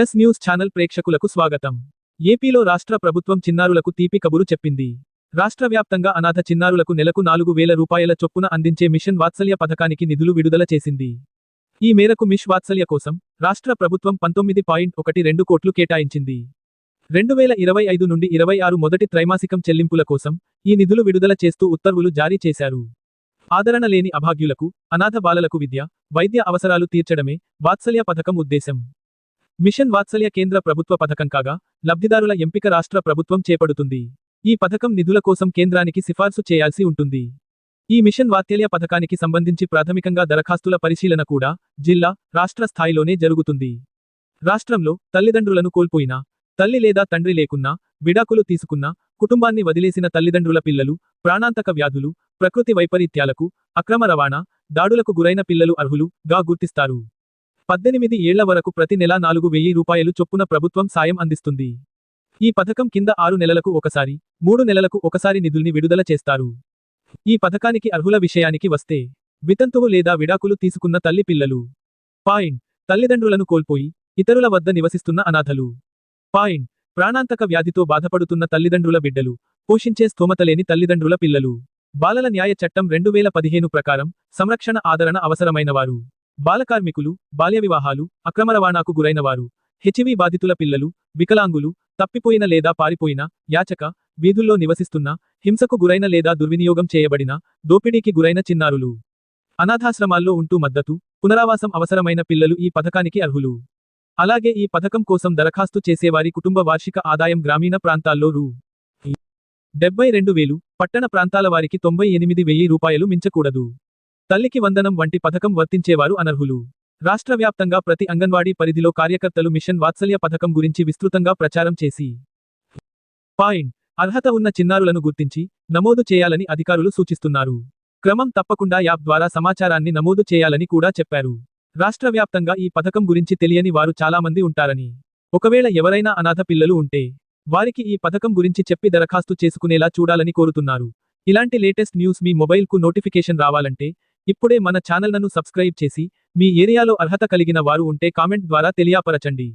Yes news channel ప్రేక్షకులకు స్వాగతం. ఏపీలో రాష్ట్ర ప్రభుత్వం చిన్నారులకు తీపి కబురు చెప్పింది. రాష్ట్ర వ్యాప్తంగా అనాథ చిన్నారులకు నెలకు నాలుగు వేల రూపాయల చొప్పున అందించే మిషన్ వాత్సల్య పథకానికి నిధులు విడుదల చేసింది. ఈ మేరకు మిష్ వాత్సల్య కోసం రాష్ట్ర ప్రభుత్వం పంతొమ్మిది పాయింట్ ఒకటి రెండు కోట్లు కేటాయించింది. రెండు వేల ఇరవై ఐదు నుండి ఇరవై ఆరు మొదటి త్రైమాసికం చెల్లింపుల కోసం ఈ నిధులు విడుదల చేస్తూ ఉత్తర్వులు జారీ చేశారు. ఆదరణ లేని అభాగ్యులకు అనాథ బాలలకు విద్య వైద్య అవసరాలు తీర్చడమే వాత్సల్య పథకం ఉద్దేశం. మిషన్ వాత్సల్య కేంద్ర ప్రభుత్వ పథకం కాగా లబ్ధిదారుల ఎంపిక రాష్ట్ర ప్రభుత్వం చేపడుతుంది. ఈ పథకం నిధుల కోసం కేంద్రానికి సిఫార్సు చేయాల్సి ఉంటుంది. ఈ మిషన్ వాత్సల్య పథకానికి సంబంధించి ప్రాథమికంగా దరఖాస్తుల పరిశీలన కూడా జిల్లా రాష్ట్ర స్థాయిలోనే జరుగుతుంది. రాష్ట్రంలో తల్లిదండ్రులను కోల్పోయినా తల్లి లేదా తండ్రి లేకున్నా విడాకులు తీసుకున్నా కుటుంబాన్ని వదిలేసిన తల్లిదండ్రుల పిల్లలు ప్రాణాంతక వ్యాధులు ప్రకృతి వైపరీత్యాలకు అక్రమ రవాణా దాడులకు గురైన పిల్లలు అర్హులు గా గుర్తిస్తారు. పద్దెనిమిది ఏళ్ళ వరకు ప్రతి నెలా నాలుగు వెయ్యి రూపాయలు చొప్పున ప్రభుత్వం సాయం అందిస్తుంది. ఈ పథకం కింద ఆరు నెలలకు ఒకసారి మూడు నెలలకు ఒకసారి నిధుల్ని విడుదల చేస్తారు. ఈ పథకానికి అర్హుల విషయానికి వస్తే వితంతువు లేదా విడాకులు తీసుకున్న తల్లి పిల్లలు. పాయింట్. తల్లిదండ్రులను కోల్పోయి ఇతరుల వద్ద నివసిస్తున్న అనాథలు. పాయింట్. ప్రాణాంతక వ్యాధితో బాధపడుతున్న తల్లిదండ్రుల బిడ్డలు పోషించే స్తోమతలేని తల్లిదండ్రుల పిల్లలు. బాలల న్యాయ చట్టం రెండు వేల పదిహేను ప్రకారం సంరక్షణ ఆదరణ అవసరమైనవారు. బాలకార్మికులు బాల్య వివాహాలు అక్రమ రవాణాకు గురైనవారు హెచ్వి బాధితుల పిల్లలు వికలాంగులు తప్పిపోయిన లేదా పారిపోయిన యాచక వీధుల్లో నివసిస్తున్న హింసకు గురైన లేదా దుర్వినియోగం చేయబడిన దోపిడీకి గురైన చిన్నారులు. అనాథాశ్రమాల్లో ఉంటూ మద్దతు పునరావాసం అవసరమైన పిల్లలు ఈ పథకానికి అర్హులు. అలాగే ఈ పథకం కోసం దరఖాస్తు చేసేవారి కుటుంబ వార్షిక ఆదాయం గ్రామీణ ప్రాంతాల్లో రూ. డెబ్బై రెండు వేలు పట్టణ ప్రాంతాల వారికి తొంభై ఎనిమిది వెయ్యి రూపాయలు మించకూడదు. తల్లికి వందనం వంటి పథకం వర్తించేవారు అనర్హులు. రాష్ట్ర వ్యాప్తంగా ప్రతి అంగన్వాడీ పరిధిలో కార్యకర్తలు మిషన్ వాత్సల్య పథకం గురించి విస్తృతంగా ప్రచారం చేసి. పాయింట్. అర్హత ఉన్న చిన్నారులను గుర్తించి నమోదు చేయాలని అధికారులు సూచిస్తున్నారు. క్రమం తప్పకుండా యాప్ ద్వారా సమాచారాన్ని నమోదు చేయాలని కూడా చెప్పారు. రాష్ట్ర వ్యాప్తంగా ఈ పథకం గురించి తెలియని వారు చాలామంది ఉంటారని. ఒకవేళ ఎవరైనా అనాథ పిల్లలు ఉంటే వారికి ఈ పథకం గురించి చెప్పి దరఖాస్తు చేసుకునేలా చూడాలని కోరుతున్నారు. ఇలాంటి లేటెస్ట్ న్యూస్ మీ మొబైల్కు నోటిఫికేషన్ రావాలంటే ఇప్పుడే మన ఛానల్ను సబ్స్క్రైబ్ చేసి మీ ఏరియాలో అర్హత కలిగిన వారు ఉంటే కామెంట్ ద్వారా తెలియపరచండి.